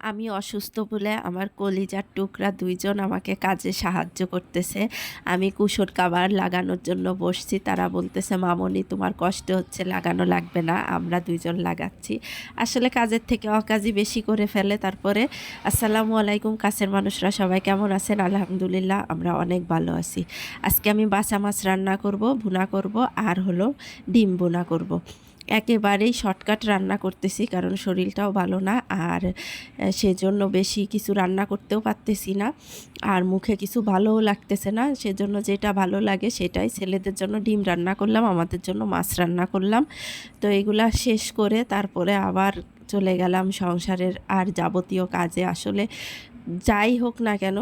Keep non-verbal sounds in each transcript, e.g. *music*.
আমি অসুস্থ বলে আমার কলিজার টুকরা দুইজন আমাকে কাজে সাহায্য করতেছে। আমি কুশোর কাবার লাগানোর জন্য বসছি। তারা বলতেছে, মামনি, তোমার কষ্ট হচ্ছে, লাগানো লাগবে না, আমরা দুইজন লাগাচ্ছি। আসলে কাজের থেকে অকাজই বেশি করে ফেলে। তারপরে, আসসালামু আলাইকুম, কাছের মানুষরা সবাই কেমন আছেন? আলহামদুলিল্লাহ, আমরা অনেক ভালো আছি। আজকে আমি বাসা মাছ রান্না করব, ভুনা করব, আর হলো ডিম বোনা করব। একেবারেই শর্টকাট রান্না করতেছি, কারণ শরীরটাও ভালো না। আর সেজন্য বেশি কিছু রান্না করতেও পারতেছি না। আর মুখে কিছু ভালোও লাগতেছে না। সেজন্য যেটা ভালো লাগে সেটাই ছেলেদের জন্য ডিম রান্না করলাম, আমাদের জন্য মাছ রান্না করলাম। তো এগুলা শেষ করে তারপরে আবার চলে গেলাম সংসারের আর যাবতীয় কাজে। আসলে যাই হোক না কেন,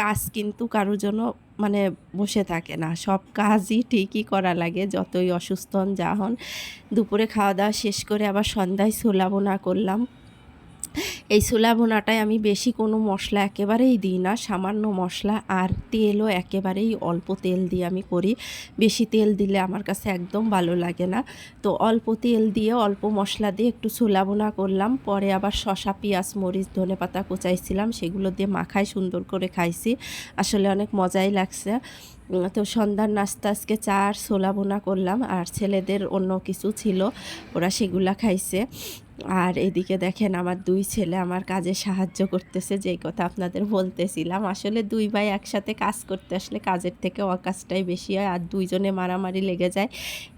কাজ কিন্তু কারোর জন্য মানে বসে থাকে না। সব কাজই ঠিকই করা লাগে, যতই অসুস্থ হন, যা হন। দুপুরে খাওয়া দাওয়া শেষ করে আবার সন্ধ্যায় ছোলা বোনা করলাম। এই ছোলা বোনাটায় আমি বেশি কোনো মশলা একেবারেই দিই না, সামান্য মশলা আর তেলও একেবারেই অল্প তেল দিয়ে আমি করি। বেশি তেল দিলে আমার কাছে একদম ভালো লাগে না। তো অল্প তেল দিয়ে অল্প মশলা দিয়ে একটু ছোলা বোনা করলাম, পরে আবার শশা পেঁয়াজ, মরিচ, ধনে পাতা কোচাইছিলাম, সেগুলো দিয়ে মাখায় সুন্দর করে খাইছি। আসলে অনেক মজাই লাগছে। তো সন্ধ্যার নাস্তা আজকে চা আর ছোলা বোনা করলাম, আর ছেলেদের অন্য কিছু ছিল, ওরা সেগুলা খাইছে। আর এদিকে দেখেন আমার দুই ছেলে আমার কাজে সাহায্য করতেছে, যেই কথা আপনাদের বলতেছিলাম। আসলে দুই ভাই একসাথে কাজ করতে আসলে কাজের থেকে অকাজটাই বেশি হয়, আর দুইজনে মারামারি লেগে যায়।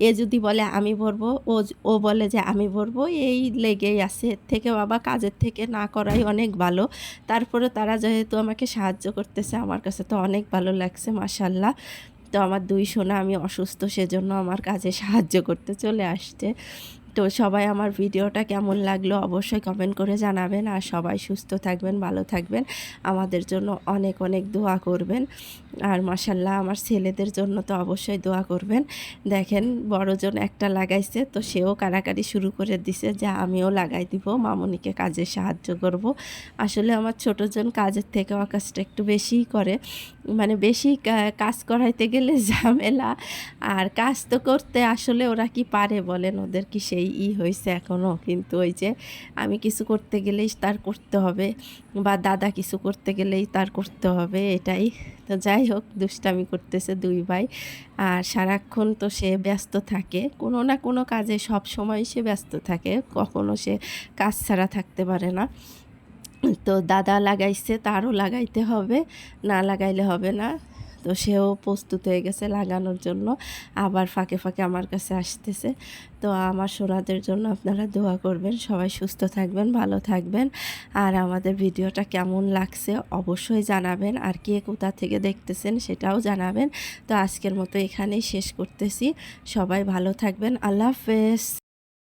এ যদি বলে আমি ভরবো, ও ও বলে যে আমি ভরবো, এই লেগেই আছে। এর থেকে বাবা কাজের থেকে না করাই অনেক ভালো। তারপরে তারা যেহেতু আমাকে সাহায্য করতেছে, আমার কাছে তো অনেক ভালো লাগছে মাসাল্লাহ তো আমার দুই সোনা, আমি অসুস্থ, সেজন্য আমার কাজে সাহায্য করতে চলে আসছে। তো সবাই আমার ভিডিওটা কেমন লাগল অবশ্যই কমেন্ট করে জানাবেন। আর সবাই সুস্থ থাকবেন, ভালো থাকবেন। আমাদের জন্য অনেক অনেক দোয়া করবেন। আর মাসাল্লাহ আমার ছেলেদের জন্য তো অবশ্যই দোয়া করবেন। দেখেন বড়জন একটা লাগাইছে, তো সেও কারাকারি শুরু করে দিছে যে আমিও লাগাই দিব, মামনিকে কাজে সাহায্য করব। আসলে আমার ছোটোজন কাজের থেকে কাজটা একটু বেশিই করে। মানে বেশি কাজ করাইতে গেলে *laughs* ঝামেলা। আর কাজ তো করতে আসলে ওরা কি পারে বলেন? ওদের কি সেই ই হয়েছে এখনও কিন্তু ওই যে আমি কিছু করতে গেলেই তার করতে হবে বা দাদা কিছু করতে গেলেই তার করতে হবে এটাই। তো যাই হোক, দুষ্টামি করতেছে দুই ভাই। আর সারাক্ষণ তো সে ব্যস্ত থাকে। কোনো না কোনো কাজে সব সময় সে ব্যস্ত থাকে। কখনো সে কাজ ছাড়া থাকতে পারে না। তো দাদা লাগাইছে, তারও লাগাইতে হবে, না লাগাইলে হবে না। তো সেও প্রস্তুত হয়ে গেছে লাগানোর জন্য। আবার ফাঁকে ফাঁকে আমার কাছে আসতেছে। তো আমার সোনাদের জন্য আপনারা দোয়া করবেন। সবাই সুস্থ থাকবেন, ভালো থাকবেন। আর আমাদের ভিডিওটা কেমন লাগছে অবশ্যই জানাবেন। আর কে কোথা থেকে দেখতেছেন সেটাও জানাবেন। তো আজকের মতো এখানেই শেষ করতেছি। সবাই ভালো থাকবেন। আল্লাহ হাফেজ।